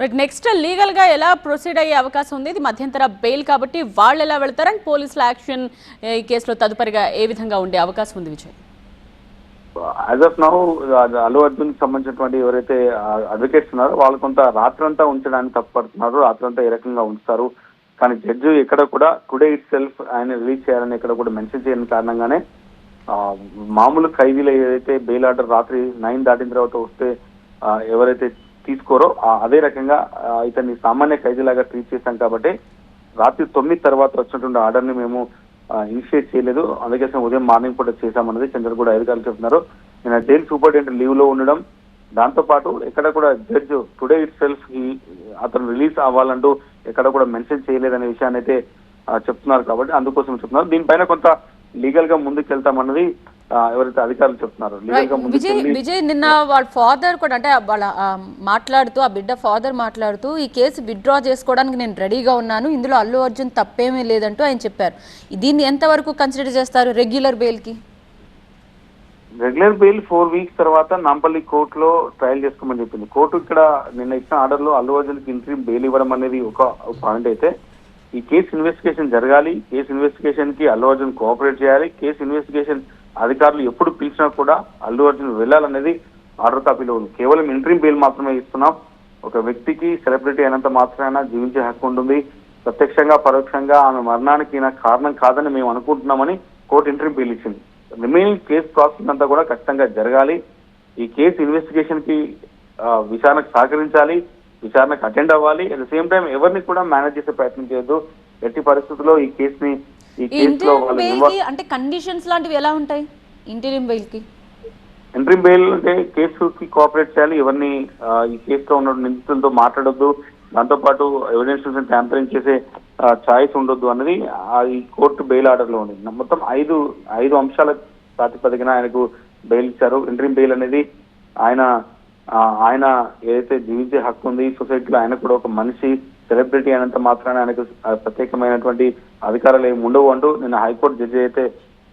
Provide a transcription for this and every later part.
Right next లీగల్గా ఎలా proceed అయ్యే అవకాశం ఉంది? ఇది మధ్యంతర బెయిల్ కాబట్టి వాళ్ళు ఎలా వెళ్తారు? అండ్ పోలీసుల యాక్షన్ ఈ కేసులో తదుపరిగా ఏ విధంగా ఉండే అవకాశం ఉంది Vijay? As of now Allu Arjun సంబంధించినటువంటి ఎవరైతే అడ్వకేట్స్ ఉన్నారో వాళ్ళు కొంత రాత్రంతా ఉంచడానికి తప్పపడుతున్నారు రాత్రంతా ఏ రకంగా ఉంచుతారు? కానీ జడ్జి ఎక్కడ కూడా టుడే ఇట్ సెల్ఫ్ ఆయన రిలీజ్ చేయాలని ఎక్కడ కూడా మెన్షన్ చేయని కారణంగానే మామూలు ఖైదీలు ఏదైతే బెయిల్ ఆర్డర్ రాత్రి నైన్ దాటిన తర్వాత వస్తే ఎవరైతే తీసుకోరో అదే రకంగా ఇతన్ని సామాన్య ఖైదీలాగా ట్రీట్ చేశాం కాబట్టి రాత్రి తొమ్మిది తర్వాత వచ్చినటువంటి ఆర్డర్ని మేము ఇనిషియేట్ చేయలేదు. అందుకోసం ఉదయం మార్నింగ్ పూట చేశామన్నది చంద్రగూడ అధికారులు చెప్తున్నారు. నేను జైలు సూపరింటెండెంట్ లీవ్లో ఉండడం దాంతో పాటు ఎక్కడ కూడా జడ్జ్ టుడే ఇట్ సెల్ఫ్ అతను రిలీజ్ అవ్వాలంటూ ఎక్కడ కూడా మెన్షన్ చేయలేదనే విషయాన్ని అయితే చెప్తున్నారు కాబట్టి అందుకోసం చెప్తున్నారు. దీనిపైన కొంత లీగల్గా ముందుకు వెళ్తామన్నది ఎవరైతే అధికారులు చెప్తున్నారు విజయ్ విజయ్ నిన్న వాళ్ళ ఫాదర్ కూడా అంటే వాళ్ళ మాట్లాడుతూ ఆ బిడ్డ ఫాదర్ మాట్లాడుతూ ఈ కేసు విత్డ్రా చేసుకోవడానికి నేను రెడీగా ఉన్నాను. ఇందులో అల్లు అర్జున్ తప్పేమీ లేదంటూ ఆయన చెప్పారు. దీన్ని ఎంతవరకు కన్సిడర్ చేస్తారు రెగ్యులర్ బెయిల్కి రెగ్యులర్ బెయిల్ ఫోర్ వీక్స్ తర్వాత నాంపల్లి కోర్టులో ట్రయల్ చేసుకోమని చెప్పింది. కోర్టు ఇక్కడ నిన్న ఇచ్చిన ఆర్డర్లో అల్లు అర్జున్కి ఇంట్రీమ్ బెయిల్ ఇవ్వడం అనేది ఒక పాయింట్ అయితే ఈ కేసు ఇన్వెస్టిగేషన్ జరగాలి. కేసు ఇన్వెస్టిగేషన్కి అల్లు అర్జున్ కోఆపరేట్ చేయాలి. కేసు ఇన్వెస్టిగేషన్ అధికారులు ఎప్పుడు పిలిచినా కూడా అల్లు అర్జున్ వెళ్ళాలనేది ఆర్డర్ కాపీలో ఉంది. కేవలం ఇంట్రీమ్ బెయిల్ మాత్రమే ఇస్తున్నాం. ఒక వ్యక్తికి సెలబ్రిటీ అయినంత మాత్రమే జీవించే హక్కు ఉంటుంది. ప్రత్యక్షంగా పరోక్షంగా ఆమె మరణానికి కారణం కాదని మేము అనుకుంటున్నామని కోర్టు ఇంట్రీమ్ బెయిల్ ఇచ్చింది. రిమైనింగ్ కేసు ప్రాసెసింగ్ అంతా కూడా ఖచ్చితంగా జరగాలి. ఈ కేసు ఇన్వెస్టిగేషన్కి విచారణకు సహకరించాలి. విచారణకు అటెండ్ అవ్వాలి. అట్ ద సేమ్ టైం ఎవరిని కూడా మేనేజ్ చేసే ప్రయత్నం చేయొద్దు. ఎట్టి పరిస్థితుల్లో ఈ కేసుని వాళ్ళు బెయిల్కి అంటే కండిషన్స్ లాంటివి ఎలా ఉంటాయి? ఇంటీరియం బెయిల్కి ఎంట్రీ బెయిల్ అంటే కేసుకి కోఆపరేట్ చేయాలి. ఎవరిని ఆ, ఈ కేసులో ఉన్న నిందితులతో మాట్లాడొద్దు. దాంతో పాటు ఎవిడెన్స్ ట్యాంపరింగ్ చేసే ఛాయిస్ ఉండొద్దు అన్నది ఆ, ఈ కోర్టు బెయిల్ ఆర్డర్లో ఉంది మొత్తం ఐదు ఐదు అంశాల ప్రాతిపదికన ఆయనకు బెయిల్ ఇచ్చారు. ఎంట్రీ బెయిల్ అనేది ఆయన ఆయన ఏదైతే జీవించే హక్కు ఉంది సొసైటీలో ఆయన కూడా ఒక మనిషి సెలబ్రిటీ అయినంత మాత్రాన ఆయనకు ప్రత్యేకమైనటువంటి అధికారాలు ఏమి ఉండవు అంటూ నిన్న హైకోర్టు జడ్జి అయితే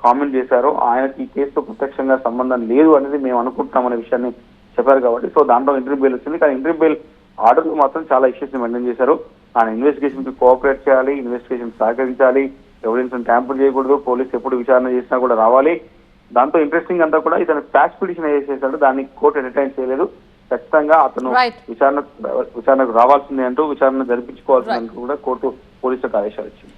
కామెంట్ చేశారో ఆయనకి ఈ కేసుతో ప్రత్యక్షంగా సంబంధం లేదు అనేది మేము అనుకుంటున్నాం అనే విషయాన్ని చెప్పారు కాబట్టి. సో దాంట్లో ఇంటర్వ్యూ బెయిల్ వచ్చింది. కానీ ఇంటర్వ్యూ బెయిల్ ఆర్డర్లు మాత్రం చాలా ఇష్యూస్ని మెయింటైన్ చేశారు. ఆయన ఇన్వెస్టిగేషన్కి కోఆపరేట్ చేయాలి ఇన్వెస్టిగేషన్ సహకరించాలి ఎవిడెన్స్ ట్యాంపుల్ చేయకూడదు పోలీస్ ఎప్పుడు విచారణ చేసినా కూడా రావాలి. దాంతో ఇంట్రెస్టింగ్ అంతా కూడా ఇతను ఫ్యాక్స్ పిటిషన్ చేశాడు దాన్ని కోర్టు ఎంటర్టైన్ చేయలేదు. ఖచ్చితంగా అతను. విచారణ విచారణకు రావాల్సిందే అంటూ విచారణ జరిపించుకోవాల్సింది అంటూ కూడా కోర్టు పోలీసులకు ఆదేశాలు ఇచ్చింది.